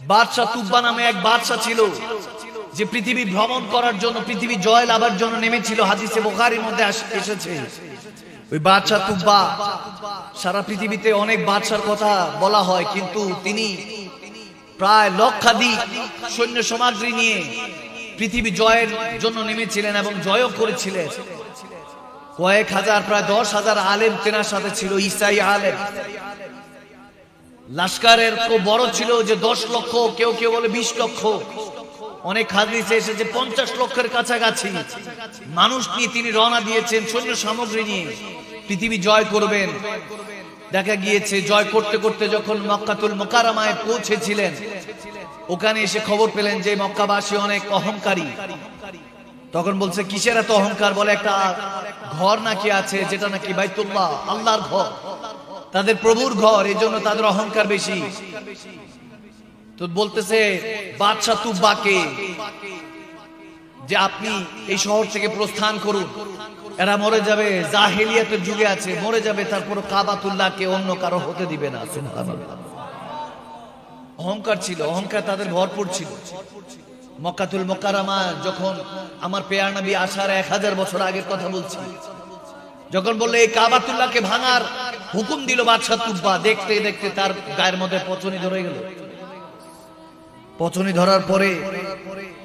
বাদশাহ তুব্বা নামে এক বাদশাহ ছিল, যে পৃথিবী ভ্রমণ করার জন্য, পৃথিবী জয় লাভের জন্য নেমেছিল। হাদিসে বোখারির মধ্যে এসেছে। ওই বাদশাহ তুব্বা, সারা পৃথিবীতে অনেক বাদশার কথা বলা হয়, কিন্তু তিনি প্রায় লক্ষাধিক সৈন্য সামগ্রী নিয়ে পৃথিবী জয়ের জন্য নেমেছিলেন এবং জয়ও করেছিলেন। কয়েক হাজার, প্রায় দশ হাজার আলেম তেনার সাথে ছিল, ইসাই আলেম। লাস্কারের খুব বড় ছিল যে দশ লক্ষ, কেউ কেউ বলে বিশ লক্ষ। অনেক হাদিসে এসেছে পঞ্চাশ লক্ষের কাছাকাছি। মানুষ নিয়ে তিনি রওনা দিয়েছেন সৈন্য সামগ্রী নিয়ে। পৃথিবী জয় করবেন। দেখা গিয়েছে জয় করতে করতে যখন মক্কাতুল মোকারামায় পৌঁছেছিলেন, ওখানে এসে খবর পেলেন যে মক্কাবাসী অনেক অহংকারী। তখন বলছে, কিসের এত অহংকার? বলে, একটা ঘর নাকি আছে, যেটা নাকি বাইতুল্লাহ, আল্লাহর ঘর। তাদের প্রভুর ঘর, এই জন্য তাদের অহংকার বেশি। তো বলতেছে, বাদশাহ তুব্বাকে যে আপনি এই শহর থেকে প্রস্থান করুন, এরা মরে যাবে, জাহেলিয়াতের যুগে আছে, মরে যাবে, তারপর কাবাতুল্লাহকে অন্য কারও হতে দিবে না। অহংকার ছিল, অহংকার তাদের ভরপুর ছিল। মক্কাতুল মোকারামা যখন আমার পেয়ার নবী আসার এক হাজার বছর আগের কথা বলছি, যখন বললে, এই কাবাতুল্লাহকে ভাঙার হুকুম দিল বাদশাহ তুব্বা, দেখতে দেখতে তার গায়ের মধ্যে পচনি ধরে গেল। পচনি ধরার পরে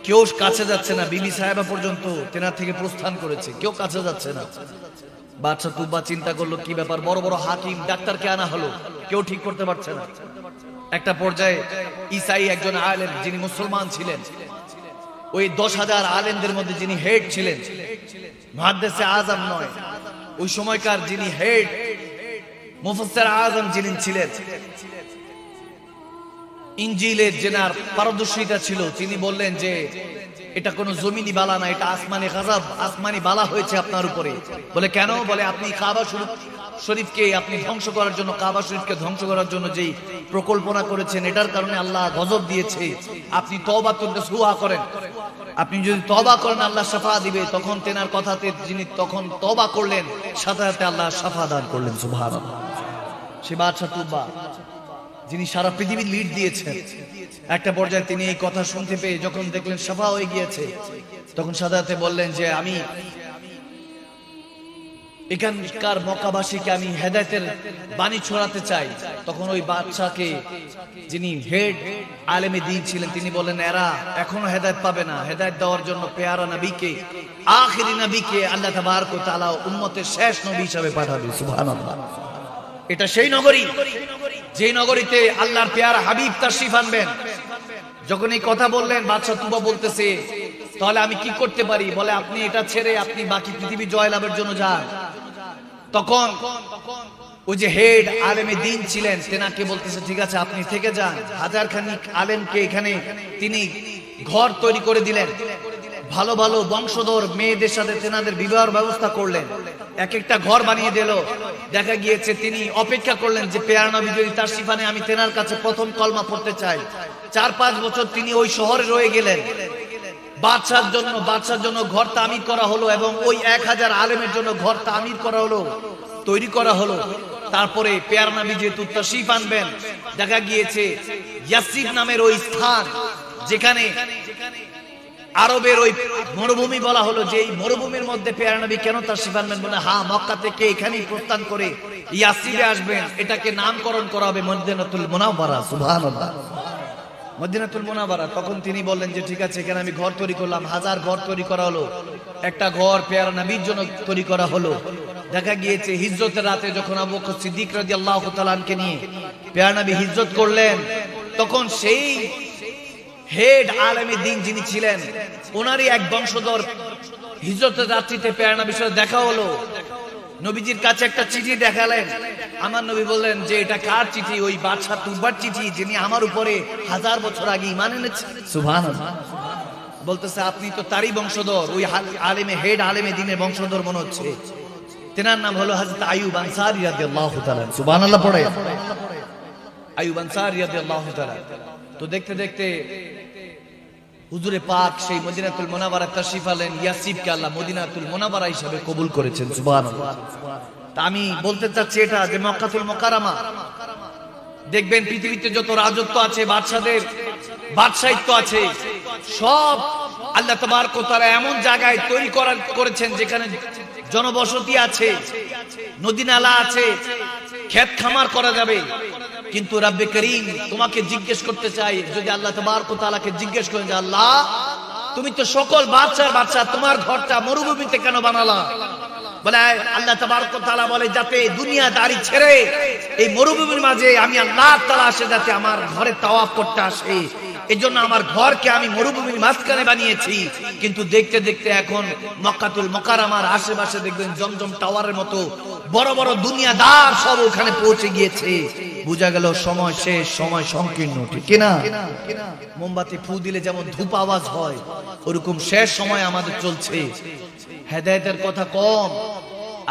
কেউ কাছে যাচ্ছে না, বিবি সাহেবা পর্যন্ত তেনার থেকে প্রস্থান করেছে, কেউ কাছে যাচ্ছে না। বাদশাহ তুব্বা চিন্তা করল, কি ব্যাপার, বড় বড় হাকিম, ডাক্তারকে আনা হলো, কেউ ঠিক করতে পারছে না। একটা পর্যায়ে ইসাই একজন আলেম, যিনি মুসলমান ছিলেন, ওই দশ হাজার আলেমদের মধ্যে যিনি হেড ছিলেন মহাদ্দেশে আজম নয়, ওই সময়কার যিনি হেড মুফসর আজম যিনি ছিলেন, ইঞ্জিলের জেনার পারদর্শিতা ছিল। তিনি বললেন যে, এটা কোনো জমিনি বালা না, এটা আসমানি গাজাব, আসমানি বালা হয়েছে আপনার উপরে। বলে, কেন? বলে, আপনি কাবা শরীফ, শরীফকে আপনি ধ্বংস করার জন্য, কাবা শরীফকে ধ্বংস করার জন্য যেই প্রকল্পনা করেছেন, এটার কারণে আল্লাহ গজব দিয়েছে। আপনি তবা তুলতে সুহা করেন। আপনি যদি তবা করেন, আল্লাহ সাফা দিবে। তখন তেনার কথাতে যিনি তখন তবা করলেন, সাথে সাথে আল্লাহ সাফা দান করলেন সুভান সে বাদশাহ তুব্বা যিনি সারা পৃথিবীর লিড দিয়েছেন। একটা পর্যায়ে তিনি এই কথা শুনতে পেয়ে যখন দেখলেন সাফা হয়ে গিয়েছে, তখন সাদাতে বললেন যে, আমি এখানকার মক্কাবাসীকে আমি হেদায়তের বাণী ছড়াতে চাই। তখন ওই বাচ্চাকে যিনি হেড আলেমে দিন ছিলেন, তিনি বললেন, এরা এখনও হেদায়ত পাবে না। হেদায়ত দেওয়ার জন্য পেয়ারা নবীকে, আখিরি নবীকে আল্লাহ তাবারক তাআলা উম্মতের শেষ নবী হিসাবে পাঠাবে। সুবহানাল্লাহ। এটা সেই নগরী যে নগরীতে আল্লাহর পেয়ারা হাবিব তাশরিফ আনবেন। যখন এই কথা বললেন, বাদশাহ তুবা বলতেছে, তাহলে আমি কি করতে পারি? বলে, আপনি এটা ছেড়ে আপনি বাকি পৃথিবী জয়লাভের জন্য যান। তখন ওই যে হেড আলেমে দিন ছিলেন, তেনাকে বলতেছে, ঠিক আছে, আপনি থেকে যান। হাজার খানিক আলেমকে এখানে তিনি ঘর তৈরি করে দিলেন। ভালো ভালো বংশধর মেয়েদের সাথে তেনাদের বিবাহের ব্যবস্থা করলেন। এক একটা ঘর বানিয়ে দিল। দেখা গিয়েছে তিনি অপেক্ষা করলেন যে পেয়ার যদি তার সিফানে আমি তেনার কাছে প্রথম কলমা পড়তে চাই। চার পাঁচ বছর তিনি ওই শহরে রয়ে গেলেন। বাদশার জন্য বাদশার জন্য ঘর তামির করা হলো এবং ওই এক হাজার আলেমের জন্য ঘর তামির করা হলো, তৈরি করা হলো। তারপরে পেয়ার নবী যেহেতু তশিফ আনবেন, দেখা গিয়েছে ইয়াসিফ নামের ওই স্থান যেখানে আরবের ওই মরুভূমি বলা হলো যে এই মরুভূমির মধ্যে পেয়ার নবী কেন তার শিফানবেন বলে হা মক্কা থেকে এখানেই প্রস্থান করে ইয়াসিরে আসবেন। এটাকে নামকরণ করা হবে মদিনাতুল মুনাওয়ারা, সুবহানাল্লাহ। মদিনাতুল মুনাওয়ারা, তখন তিনি বললেন যে, ঠিক আছে, এখানে আমি ঘর তৈরি করলাম। হাজার ঘর তৈরি করা হলো। একটা ঘর পেয়ারা নবীর জন্য তৈরি করা হলো। দেখা গিয়েছে, হিজরতের রাতে যখন আবু বকর সিদ্দিক রাদিয়াল্লাহু তাআলাকে নিয়ে পেয়ারা নবী হিজরত করলেন, তখন সেই হেড আলেমী দিন যিনি ছিলেন, ওনারই এক বংশধর হিজরতের রাত্রিতে পেয়ারা বিষয়ে দেখা হলো। নবীজির কাছে একটা চিঠি দেখালেন। আমার নবী বললেন, যে এটা কার চিঠি? ওই বাদশাহ তুব্বার চিঠি যিনি আমার উপরে হাজার বছর আগে ইমান এনেছে। সুভান বলতেছে, আপনি তো তারই বংশধর। ওই আলেমে, হেড আলেমে দিনের বংশধর মনে হচ্ছে। তেনার নাম হলো হাজরত আয়ুব আনসারি রাদিয়াল্লাহু তাআলা সুবহানাল্লাহ পড়ে। আনসারি রাদিয়াল্লাহু তাআলা। তো দেখতে দেখতে হুজুরে পাক সেই মদিনাতুল মোনাবারা তাশরিফ আলেন ইয়াসিফকে আল্লাহ মদিনাতুল মোনাবারা হিসাবে কবুল করেছেন, সুবহানাল্লাহ। তা আমি বলতে চাচ্ছি এটা যে মক্কাতুল মোকারামা দেখবেন পৃথিবীতে যত রাজত্ব আছে, বাদশাদের বাদশাহিত্য আছে, সব আল্লাহ ওয়া তাআলা এমন জায়গায় তৈরি করার, করেছেন যেখানে জনবসতি আছে নদী নালা আছে, ক্ষেত খামার করা যাবে। কিন্তু রাব্বে করিম তোমাকে জিজ্ঞেস করতে চাই, যদি আল্লাহ তোমার তাআলাকে জিজ্ঞেস করেন যে আল্লাহ, তুমি তো সকল বাচ্চার বাচ্চা তোমার ঘরটা মরুভূমিতে কেন বানালা? বলে, আল্লাহ তাবারক ওয়া বলে, যাতে দুনিয়াদারি ছেড়ে এই মরুভূমির মাঝে আমি আল্লাহ করতে আসে। এই জন্য আমার ঘরকে আমি মরুভূমির মাঝখানে বানিয়েছি। কিন্তু দেখতে দেখতে এখন মক্কাতুল মকারামার আশেপাশে দেখবেন জমজম টাওয়ারের মতো বড় বড় দুনিয়াদার সব ওখানে পৌঁছে গিয়েছে। বোঝা গেল সময় শেষ, সময় সংকীর্ণ, ঠিক কিনা? মোমবাতি ফু দিলে যেমন ধূপ আওয়াজ হয়, ওরকম শেষ সময় আমাদের চলছে। হেদায়েতের কথা কম।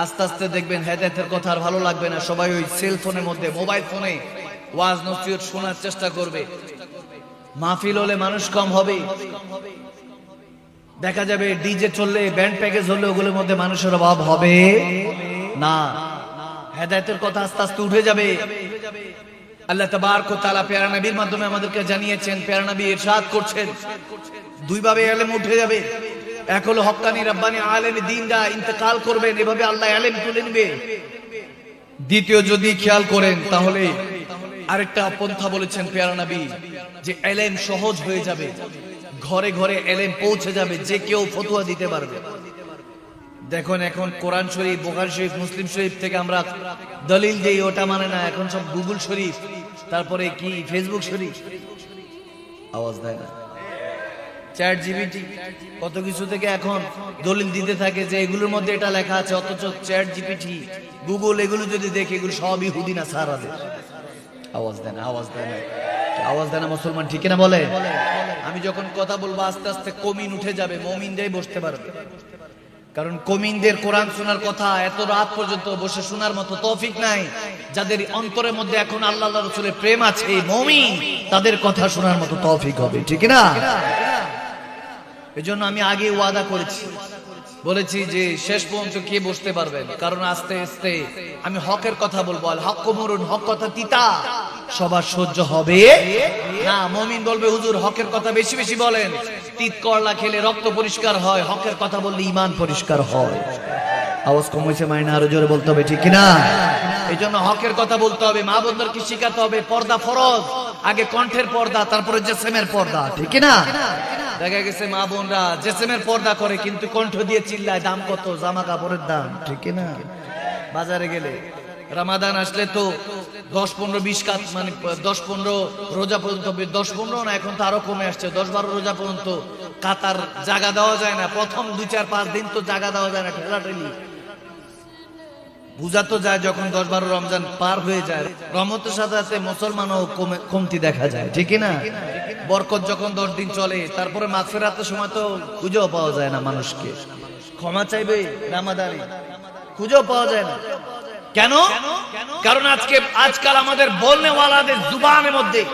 আস্তে আস্তে দেখবেন হেদায়তের কথা আর ভালো লাগবে না। সবাই ওই সেল ফোনের মধ্যে মোবাইল ফোনে ওয়াজ নসিহত শোনার চেষ্টা করবে। মাহফিল হলে মানুষ কম হবে। দেখা যাবে ডিজে চললে, ব্যান্ড প্যাকেজ হলে ওগুলোর মধ্যে মানুষের অভাব হবে। না, হেদায়েতের কথা আস্তে আস্তে উঠে যাবে। আল্লাহ তাবারক ওয়া তাআলা পেয়ারা নবীর মাধ্যমে আমাদেরকে জানিয়েছেন, পেয়ারা নবী ইরশাদ করছেন। দুই ভাবে এলেম উঠে যাবে। এক হলো হক্কানি রাব্বানি আলেম দিনরা ইন্তেকাল করবেন, এভাবে আল্লাহ এলেম তুলে নেবে। দ্বিতীয় যদি খেয়াল করেন, তাহলে আরেকটা পন্থা বলেছেন পেয়ারা নবী। যে এলেম সহজ হয়ে যাবে। ঘরে ঘরে এলেম পৌঁছে যাবে, যে কেউ ফতুয়া দিতে পারবে। দেখুন, এখন কোরআন শরীফ বোকার শরীফ, মুসলিম শরীফ থেকে আমরা দলিল দেই, ওটা মানে না, এখন সব গুগল শরীফ, তারপরে কি, ফেসবুক শরীফ? আওয়াজ দেয় না। চ্যাট জিপিটি কত কিছু থেকে এখন দলিল দিতে থাকে যে এগুলোর মধ্যে এটা লেখা আছে, অথচ চ্যাট জিপিটি গুগল এগুলো যদি দেখে, এগুলো সবই হুদিনা সারাদের। আওয়াজ দেয় না, আওয়াজ দেয় না। আওয়াজ দেয় না, মুসলমান, ঠিক না বলে? আমি যখন কথা বলব, আস্তে আস্তে কমিন উঠে যাবে, মমিনরাই বসতে পারবে। কারণ কমিনদের কোরআন শোনার কথা এত রাত পর্যন্ত বসে শোনার মতো তৌফিক নাই। যাদের অন্তরের মধ্যে এখন আল্লাহ রসুলের প্রেম আছে মমিন, তাদের কথা শোনার মতো তৌফিক হবে, ঠিক না এজন্য আমি আগে ওয়াদা করেছি। বলেছি যে শেষ পর্যন্ত কে বসতে পারবেন? কারণ আস্তে আস্তে আমি হকের কথা বলব। হক মরুন হক কথা তিতা। সবার সহ্য হবে? না, মমিন বলবে, হুজুর, হকের কথা বেশি বেশি বলেন। তিত করলা খেলে রক্ত পরিষ্কার হয়, হকের কথা বললে ইমান পরিষ্কার হয়। আওয়াজ কম হয়েছে, মাইনা আরও জোরে বলতে হবে, ঠিক না এই জন্য হকের কথা বলতে হবে মা বোনদেরকে শিখাতে হবে? পর্দা ফরজ, আগে কণ্ঠের পর্দা, তারপরে জেসেমের পর্দা, ঠিক না দেখা গেছে মা বোনরা জেসেমের পর্দা করে, কিন্তু কণ্ঠ দিয়ে চিল্লায়, দাম কত? জামা কাপড়ের দাম। ঠিক না বাজারে গেলে রামাদান আসলে তো দশ পনেরো, বিশ কাত মানে দশ পনেরো রোজা পর্যন্ত, দশ পনেরো না, এখন তো আরও কমে আসছে, দশ বারো রোজা পর্যন্ত কাতার জায়গা দেওয়া যায় না, প্রথম দুই, চার, পাঁচ দিন তো জায়গা দেওয়া যায় না, ঠেলাঠেলি। বুঝা তো যায় যখন দশ বারো রমজান পার হয়ে যায়, রহমতের সাথে সাথে মুসলমানও কমে- কমতি দেখা যায় ঠিক না? বরকত যখন দশ দিন চলে, তারপরে মাগফিরাতের সময় তো খুঁজেও পাওয়া যায় না মানুষকে। ক্ষমা চাইবে রামাদানি, খুঁজেও পাওয়া যায় না। কেন? কারণ আজকে, আজকাল আমাদের বলনেওয়ালাদের জুবানের মধ্যে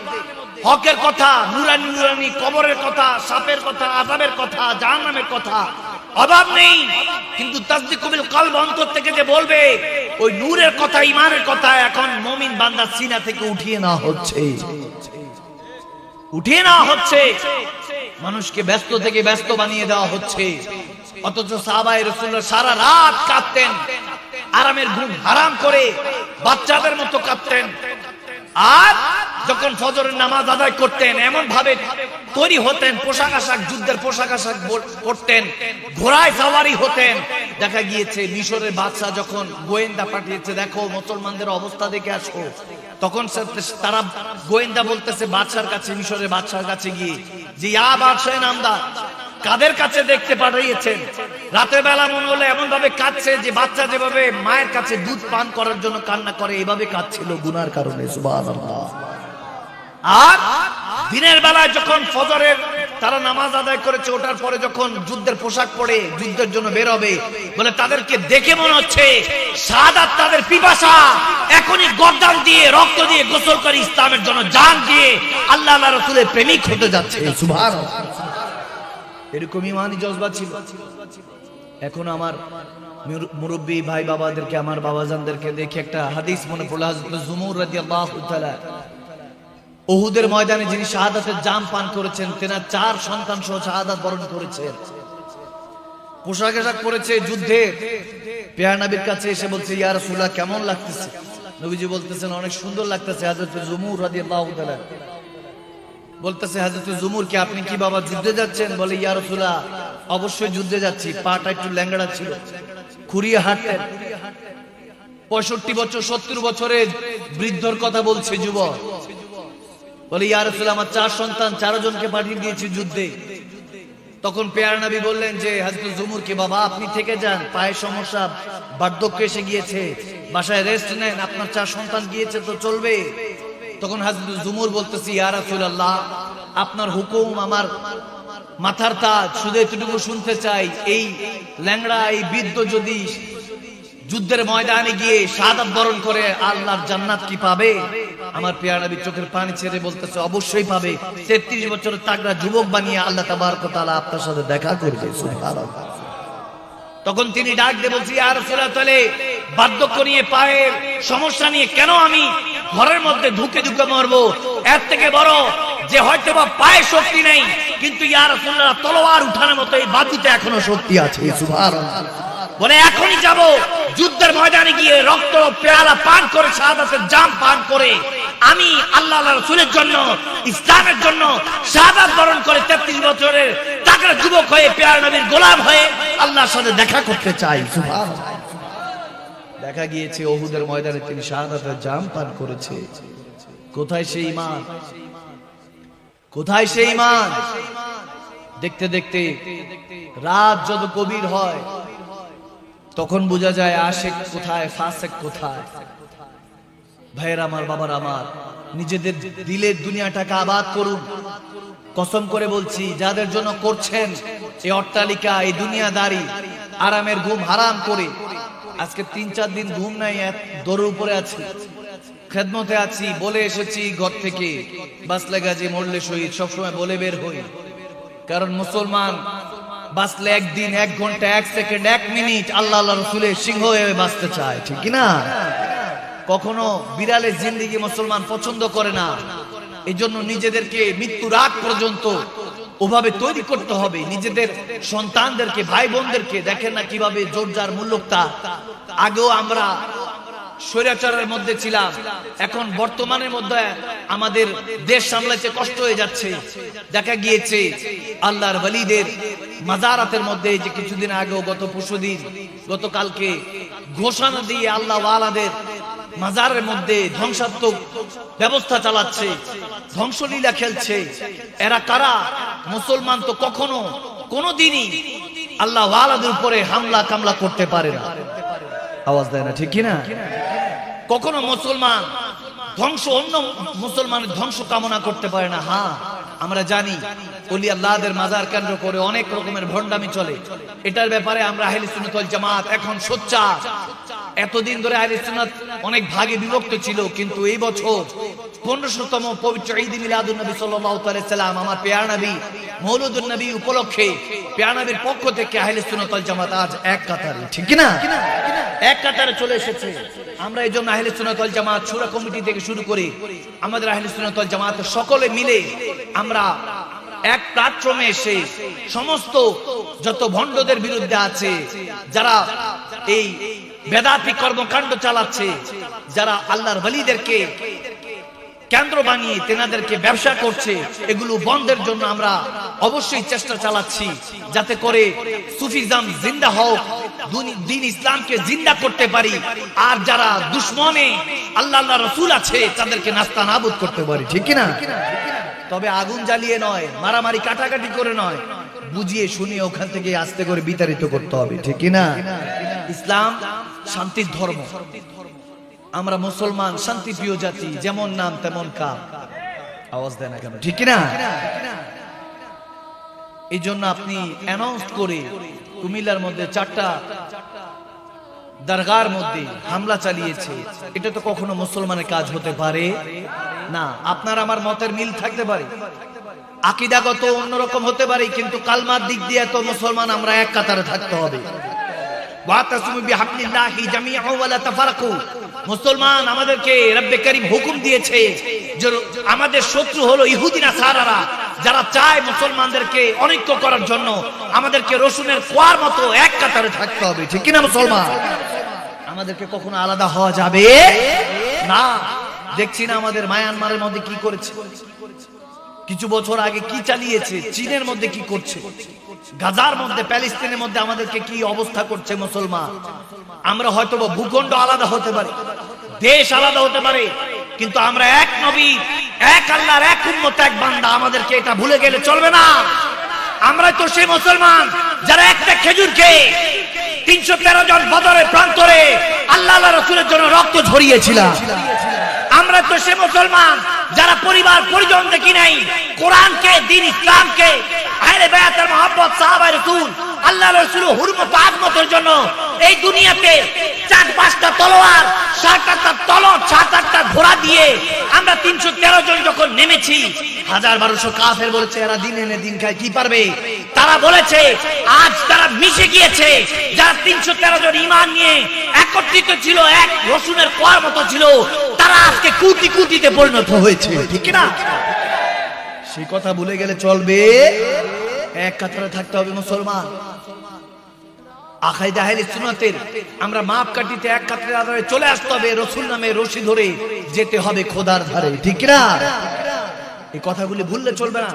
হকের কথা, নুরানি নুরানি, কবরের কথা, সাপের কথা আজাবের কথা, জাহান্নামের কথা অভাব নেই। কিন্তু তাসদিকুল কলব অন্তর থেকে যে বলবে, ওই নূরের কথা ইমানের কথা এখন মমিন বান্দা সিনা থেকে উঠিয়ে নেওয়া হচ্ছে। উঠিয়ে নেওয়া হচ্ছে। মানুষকে ব্যস্ত থেকে ব্যস্ত বানিয়ে দেওয়া হচ্ছে। অথচ সাহাবাই রসুল্লাহ সারা রাত কাঁদতেন। আরামের ঘুম হারাম করে বাচ্চাদের মতো কাঁদতেন। আর যখন ফজরের নামাজ আদায় করতেন এমন ভাবে তৈরি হতেন, পোশাক আশাক, যুদ্ধের পোশাক আশাক পরতেন, ঘোড়ায় সাওয়ারি হতেন। দেখা গিয়েছে, মিশরের বাদশা যখন গোয়েন্দা পাঠিয়েছে, দেখো, মুসলমানদের অবস্থা দেখে আসো। তখন তারা গোয়েন্দা বলতেছে, বাদশার কাছে, মিশরের বাদশার কাছে গিয়ে যে, ইয়া বাদশাহ নামদার কাদের কাছে দেখতে পাঠিয়েছেন? রাতের বেলা মনে হলো এমন ভাবে কাঁদছে যে বাচ্চা যেভাবে মায়ের কাছে দুধ পান করার জন্য কান্না করে, এভাবে কাঁদছিল গুনার কারণে আর দিনের বেলায় যখন ফজরের তারা নামাজ আদায় করেছে, ওঠার পরে যখন যুদ্ধের পোশাক পরে যুদ্ধের জন্য বের হবে, বলে তাদেরকে দেখে মনে হচ্ছে সাদাত তাদের পিপাসা। এখনই গর্দান দিয়ে, রক্ত দিয়ে গোসল করে ইসলামের জন্য জান দিয়ে আল্লাহ রসুলের প্রেমিক হতে যাচ্ছে, সুবহানাল্লাহ। এরকম ইমানি জজবা ছিল। এখন আমার মুরব্বী ভাই বাবাদেরকে, আমার বাবাজানদেরকে দেখে একটা হাদিস মনে পড়ল। ওহুদের ময়দানে যিনি শাহাদাতের জাম পান করেছেন, তেনার চার সন্তান সহ শাহাদাত বরণ করেছেন পোশাক আশাক পরেছে, যুদ্ধে পেয়ার নবীর কাছে এসে বলছে, ইয়া রাসূলুল্লাহ, কেমন লাগতেছে? নবীজি বলতেছেন, অনেক সুন্দর লাগতেছে হযরত জুমুর তাআলা। বলতেছে, হযরত জুমুর কি আপনি কি বাবা যুদ্ধে যাচ্ছেন? বলে, ইয়া রাসূলুল্লাহ অবশ্যই যুদ্ধে যাচ্ছি, পাটা একটু ল্যাংড়া ছিল। খুঁড়িয়ে হাঁটতেন। পঁয়ষট্টি বছর, সত্তর বছরে বৃদ্ধর কথা বলছে যুবক। বলে, ইয়া রাসূলুল্লাহ, আমার চার সন্তান, চারজনকে পাঠিয়ে দিয়েছি যুদ্ধে। তখন পেয়ার নবী বললেন যে হাজরত জুমুর কে বাবা, আপনি থেকে যান, পায়ের সমস্যা, বার্ধক্য এসে গিয়েছে। বাসায় রেস্ট নেন, আপনার চার সন্তান গিয়েছে তো চলবে। তখন হাজরত জুমুর বলতেছি, ইয়া আল্লাহ আপনার হুকুম আমার মাথার তাজ শুধু এতটুকু শুনতে চাই, এই ল্যাংড়া, এই বৃদ্ধ যদি যুদ্ধের ময়দানে গিয়ে শাহাদাত বরণ করে আল্লাহর জান্নাত কি পাবে? আমার পেয়ার নবী চোখের পানি ছেড়ে বলতেছে, অবশ্যই পাবে। 33 বছরের তাগড়া যুবক বানিয়ে আল্লাহ ওয়া তাআলা আপনার সাথে দেখা করবে তখন তিনি ডাক দিয়ে বলছি আর রাসূলুল্লাহ, বার্ধক্য নিয়ে পায়ের সমস্যা নিয়ে কেন আমি ঘরের মধ্যে ঢুকে ঢুকে মরবো? এর থেকে বড় যে হয়তো বা পায়ে শক্তি নেই কিন্তু ইয়া রাসূলুল্লাহ তলোয়ার উঠানোর মতো এই বাজুতে এখনও শক্তি আছে। বলে এখনই যাব। যুদ্ধের ময়দানে গিয়ে রক্ত পেয়ালা পান করে শাহাদাতের জাম পান করে আমি আল্লাহ রসুলের জন্য ইসলামের জন্য শাহাদাত বরণ করে তেত্রিশ বছরের তাকড়া যুবক হয়ে পেয়ার নবীর গোলাম হয়ে আল্লাহর সাথে দেখা করতে চাই। দেখা গিয়েছে ওহুদের ময়দানে তিনি শাহাদাতের জাম পান করেছে। কোথায় সেই ইমান কোথায় সেই ইমান দেখতে দেখতে রাত যত গভীর হয় তখন বোঝা যায় আশেক কোথায় ফাসেক কোথায়। ভাইয়ের আমার বাবার আমার নিজেদের দিলের দুনিয়াটাকে আবাদ করুন। কসম করে বলছি যাদের জন্য করছেন এই অট্টালিকা এই দুনিয়াদারি আরামের ঘুম হারাম করে আজকে তিন চার দিন ঘুম নাই এক দৌড়ের উপরে আছি। খেদমতে আছি, বলে এসেছি ঘর থেকে। বাসলে গাজী মরলে শহীদ, সবসময় বলে বের হই। কারণ মুসলমান বাঁচলে একদিন, এক ঘণ্টা, এক সেকেন্ড, এক মিনিট আল্লাহ রসুলের সিংহ হয়ে বাঁচতে চায়, ঠিক না কখনো বিড়ালের জিন্দিগি মুসলমান পছন্দ করে না। এই জন্য নিজেদেরকে মৃত্যুর আগ পর্যন্ত ওভাবে তৈরি করতে হবে। নিজেদের সন্তানদেরকে, ভাই বোনদেরকে দেখেন না কীভাবে জোর যার মূল্যকটা আগেও আমরা স্বৈরাচারের মধ্যে ছিলাম। এখন বর্তমানের মধ্যে আমাদের দেশ সামলাতে কষ্ট হয়ে যাচ্ছে। দেখা গিয়েছে আল্লাহর ওয়ালিদের মাজারাতের মধ্যে যে কিছুদিন আগেও গত পরশুদিন গতকালকে ঘোষণা দিয়ে আল্লাহ ওয়ালাদের মাজারের মধ্যে ধ্বংসাত্মক ব্যবস্থা চালাচ্ছে, ধ্বংসলীলা খেলছে। এরা কারা? মুসলমান তো কখনো কোনোদিনই আল্লাহ ওয়ালাদের উপরে হামলা কামলা করতে পারে না। আওয়াজ দেয় না, ঠিক কিনা? কখনো মুসলমান ধ্বংস, অন্য মুসলমানের ধ্বংস কামনা করতে পারে না। হ্যাঁ আমরা জানি অলি আল্লাহদের মাজার কেন্দ্র করে অনেক রকমের ভণ্ডামি চলে। এটার ব্যাপারে আমরা আহলি সুন্নাত জামাত এখন সোচ্চার। এতদিন ধরে আহলে সুন্নাত অনেক ভাগে বিভক্ত ছিল, কিন্তু এই বছর পনেরোশোতম পবিত্র ঈদ মিলাদুন নবী সাল্লাল্লাহু তাআলা সাল্লাম আমার পেয়ার নবী নবী উপলক্ষে পেয়ার নবীর পক্ষ থেকে আহলে সুন্নাত ওয়াল জামাত আজ এক কাতারে, ঠিক না এক কাতারে চলে এসেছে। আমরা এই জন্য আহলে সুন্নাত ওয়াল জামাত সুরা কমিটি থেকে শুরু করে আমাদের আহলে সুন্নাত ওয়াল জামাত সকলে মিলে আমরা এক প্ল্যাটফর্মে এসে সমস্ত যত ভণ্ডদের বিরুদ্ধে আছে, যারা এই বেদাতি কর্মকাণ্ড চালাচ্ছে, যারা আল্লাহর বলিদেরকে কেন্দ্র বানিয়ে তেনাদেরকে ব্যবসা করছে, এগুলো বন্ধের জন্য আমরা অবশ্যই চেষ্টা চালাচ্ছি, যাতে করে সুফিজম জিন্দা হোক, দিন ইসলামকে জিন্দা করতে পারি, আর যারা দুশ্মনে আল্লাহ আল্লাহ রসুল আছে, তাদেরকে নাস্তা নাবুদ করতে পারি, ঠিক কি না তবে আগুন জ্বালিয়ে নয়, মারামারি কাটাকাটি করে নয়, বুঝিয়ে শুনিয়ে ওখান থেকে আস্তে করে বিতাড়িত করতে হবে, ঠিক কি না ইসলাম শান্তির ধর্ম। আমরা মুসলমান শান্তিপ্রিয় জাতি যেমন নাম তেমন কাম আওয়াজ দেয় না কেন? ঠিক না এই জন্য আপনি অ্যানাউন্স করে কুমিল্লার মধ্যে চারটা দরগার মধ্যে হামলা চালিয়েছে। এটা তো কখনো মুসলমানের কাজ হতে পারে। না আপনার আমার মতের মিল থাকতে পারে। আকিদাগত অন্যরকম হতে পারে কিন্তু কালমার দিক দিয়ে তো মুসলমান আমরা এক কাতারে থাকতে হবে। হুকুম দিয়েছে আমাদের শত্রু হলো ইহুদি নাসারারা, যারা চায় মুসলমানদেরকে করার জন্য আমাদেরকে মতো এক কাতারে থাকতে হবে। কিনা মুসলমান? আমাদেরকে কখনো আলাদা হওয়া যাবে? না। দেখছি না আমাদের মায়ানমারের মধ্যে কি করেছে। কিছু বছর আগে কি চালিয়েছে? চীনের মধ্যে কি করছে? গাজার মধ্যে, প্যালেস্তিনের মধ্যে আমাদেরকে কি অবস্থা করছে মুসলমান? আমরা হয়তো ভূখণ্ড আলাদা হতে পারে, দেশ আলাদা হতে পারে, কিন্তু আমরা এক নবী, এক আল্লাহর, এক উম্মত, এক বান্দা, আমাদেরকে এটা ভুলে গেলে চলবে না। আমরা তো সেই মুসলমান যারা একটা খেজুর খেয়ে তিনশো তেরো জন বদরের প্রান্তরে আল্লাহ রসুলের জন্য রক্ত ঝরিয়েছিলাম। আমরা তো সে মুসলমান যারা পরিবার পরিজন দেখি নাই, কোরআনকে, দিন ইসলামকে, আহলে বায়াতের মহব্বত, সাহাবায়ে রাসূল, আল্লাহ রাসূল হুরমত, আজমতের জন্য এই দুনিয়াতে চার পাঁচটা তলোয়ার সাত আটটা তলব সাত আটটা ঘোড়া দিয়ে আমরা তিনশো তেরো জন যখন নেমেছি, হাজার বারোশো কাফের বলেছে, এরা দিন এনে দিন খায়, কি পারবে? তারা বলেছে, আজ তারা মিশে গিয়েছে। যারা তিনশো তেরো জন ইমান নিয়ে একত্রিত ছিল, এক রসুনের কোয়ার মতো ছিল তারা আজকে কুটি কুটিতে পরিণত হয়েছে। ঠিক না সেই কথা ভুলে গেলে চলবে। এক কাতারে থাকতে হবে মুসলমান। সুন্নাতের আমরা মাপ কাটিতে এক কাতারে আদারে চলে আসতে হবে রসুল নামে রশি ধরে যেতে হবে খোদার ধারে। ঠিক না এই কথাগুলি ভুললে চলবে না।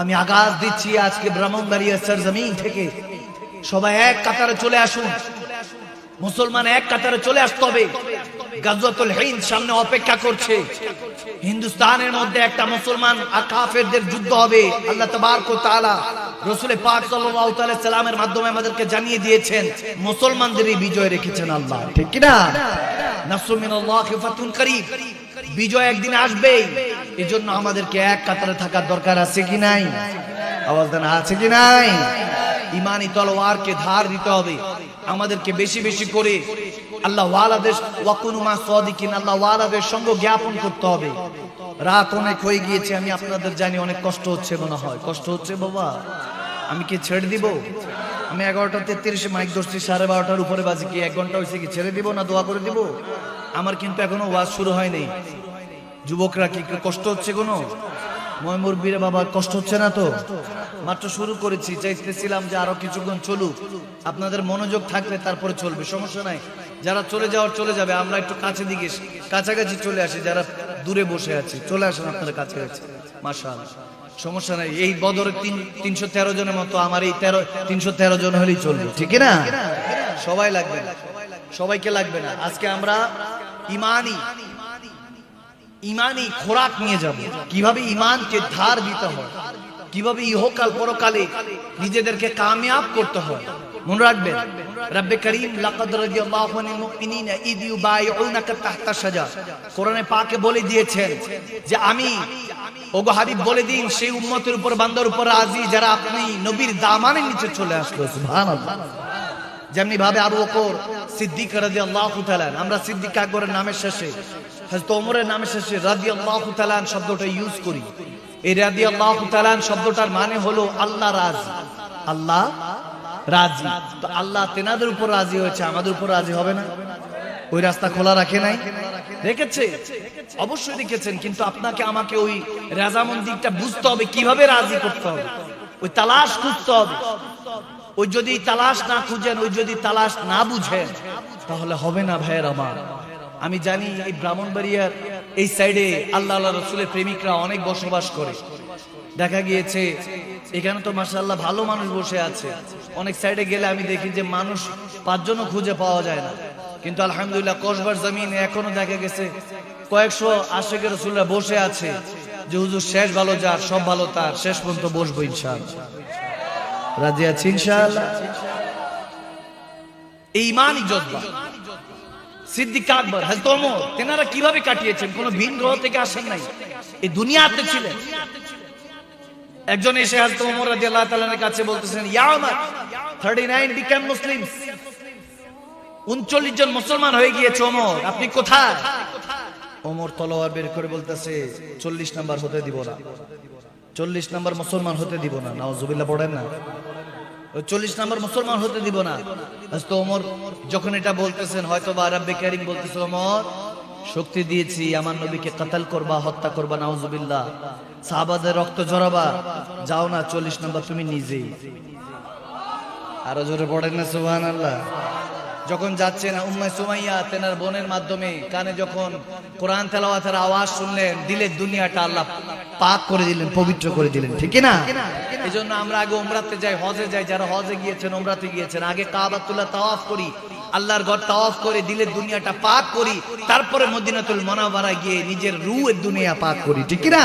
আমি আগাজ দিচ্ছি আজকে ব্রাহ্মণবাড়িয়া সরজমিন থেকে। সবাই এক কাতারে চলে আসুন। মুসলমান এক কাতারে চলে আসতে হবে। সামনে অপেক্ষা করছে। হিন্দুস্তানের মধ্যে একটা মুসলমান আর কাফেরদের যুদ্ধ হবে। আল্লাহ তাবারক তাআলা রাসূল পাক সাল্লামের মাধ্যমে আমাদেরকে জানিয়ে দিয়েছেন মুসলমানদেরই বিজয় রেখেছেন আল্লাহ। ঠিক কি না নাসরু মিনাল্লাহি ফাতুন করিব বিজয় একদিন আসবেই। এজন্য আমাদেরকে এক কাতারে থাকার দরকার আছে কি নাই? আওয়াজ আছে কি নাই? ইমানি তলোয়ারকে ধার দিতে হবে। আমাদেরকে বেশি বেশি করে আল্লাহ সদিকিন, আল্লাহ ওয়ালাদের সঙ্গে জ্ঞাপন করতে হবে। রাত অনেক হয়ে গিয়েছে, আমি আপনাদের জানি অনেক কষ্ট হচ্ছে মনে হয়। কষ্ট হচ্ছে বাবা। আমি কি ছেড়ে দিব? আমি এগারোটা তেত্রিশে মাইক ধরছি, সাড়ে বারোটার উপরে বাজে কি? এক ঘণ্টা হয়েছে কি? ছেড়ে দিব না? দোয়া করে দিব? আমার কিন্তু এখনও ওয়াজ শুরু হয়নি। যুবকরা কি কষ্ট হচ্ছে কোনো? ময়মুরবিরে বাবা, কষ্ট হচ্ছে না তো? মাত্র শুরু করেছি, চাইতেছিলাম যে আরও কিছুক্ষণ চলুক। আপনাদের মনোযোগ থাকলে তারপরে চলবে, সমস্যা নাই। যারা চলে যাওয়ার চলে যাবে, আমরা একটু কাছে দিকে কাছাকাছি চলে আসি, যারা দূরে বসে আছে, চলে আসেন আপনারা কাছাকাছি মাশাল সমস্যা নাই, এই বদরের তিন, তিনশো তেরো জনের মতো আমার এই তেরো, তিনশো তেরো জন হলেই চলবে, ঠিক না? সবাই লাগবে সবাইকে লাগবে না। আজকে আমরা ইমানই ইমানই খোরাক নিয়ে যাব। কীভাবে ইমানকে ধার দিতে হয়, কীভাবে ইহকাল পরকালে নিজেদেরকে কামিয়াব করতে হয়। মনে রাখবেন, রব্বে করিম লাকাদ রাদিয়াল্লাহু আনিল মুমিনিনা ইদ ইউবাইউনাকা তাহতা শাজার। কোরআনে পাকে বলে দিয়েছেন যে আমি, ওগো হাবিব বলে দিন, সেই উম্মতের উপর, বান্দার উপর রাজি, যারা আপনি নবীর দামানের নিচে চলে আসলো, সুবহানাল্লাহ। যেমনি ভাবে আবু বকর, সিদ্দিক রাদিয়াল্লাহু তাআলা, আমরা সিদ্দিক আকবরের নামের শেষে হযরত ওমরের নামের শেষে রাদিয়াল্লাহু তাআলা শব্দটা ইউজ করি। এই রাদিয়াল্লাহু তাআলা শব্দটার মানে হলো আল্লাহ রাজি। আল্লাহ রাজি। তো আল্লাহ তেনাদের উপর রাজি হয়েছে, আমাদের উপর রাজি হবে না। ওই রাস্তা খোলা রাখে নাই। রেখেছে অবশ্যই রেখেছেন কিন্তু আপনাকে আমাকে ওই রাজামন্দিরটা বুঝতে হবে, কীভাবে রাজি করতে হবে। ওই তালাশ খুঁজতে হবে। ওই যদি তালাশ না খুঁজেন, ওই যদি তালাশ না বুঝেন, তাহলে হবে না ভাইয়ের আমার। আমি জানি এই ব্রাহ্মণবাড়িয়ার এই সাইডে আল্লাহ আল্লাহ রসুলের প্রেমিকরা অনেক বসবাস করে। দেখা গিয়েছে, এখানে তো মাসাল্লাহ ভালো মানুষ বসে আছে। অনেক সাইডে গেলে আমি দেখি যে মানুষ পাঁচজনও খুঁজে পাওয়া যায় না। কিন্তু আলহামদুলিল্লাহ কসবার জমিনে এখনও দেখা গেছে কয়েকশো আশেকের রসুলরা বসে আছে যে, হুজুর, শেষ ভালো যার, সব ভালো তার, শেষ পর্যন্ত বসবো ইনশাআল্লাহ। রাজি আছি এই ইমানই যোদ্ধা সিদ্দিক আকবর, হযরত ওমর, তেনারা কীভাবে কাটিয়েছেন? কোন ভিন গ্রহ থেকে আসেন নাই। এই দুনিয়াতে ছিলেন। একজন এসে হযরত ওমর রাদিয়াল্লাহু তাআলার কাছে বলতেছেন, ইয়া ওমর 39 বিকাম মুসলিমস 39 জন মুসলমান হয়ে গিয়েছে ওমর, আপনি কোথায়? ওমর তলোয়ার বের করে বলতেছে 40 নাম্বার হতে দিব না। চল্লিশ নাম্বার মুসলমান হতে দিব না। নাওজুবিল্লাহ পড়েন না? চল্লিশ নম্বর মুসলমান হতে দিব না। ওমর যখন এটা বলতেছেন হয়তো বা রাব্বে কারিম বলতেছে, ওমর, শক্তি দিয়েছি, আমার নবীকে কাতাল করবা, হত্যা করবা, নাউজুবিল্লাহ। সাহাবাদের রক্ত জড়াবা যাও না, চল্লিশ নম্বর তুমি নিজেই। আরও জোরে পড়েন না সুবহান আল্লাহ যখন যাচ্ছেন উম্মে সুমাইয়া তেনার বোনের মাধ্যমে, কানে যখন কোরআন তেলাওয়াতের আওয়াজ শুনলেন, দিলের দুনিয়াটা আল্লাহ পাক করে দিলেন, পবিত্র করে দিলেন, ঠিক না এই জন্য আমরা আগে উমরাতে যাই, হজে যাই, যারা হজে গিয়েছেন, উমরাতে গিয়েছেন, আগে কাবাতুল্লাহ তাওয়াফ করি, আল্লাহর ঘর তাওয়াফ করে দিলের দুনিয়াটা পাক করি, তারপরে মদিনাতুল মনাবারা গিয়ে নিজের রুয়ের দুনিয়া পাক করি, ঠিক না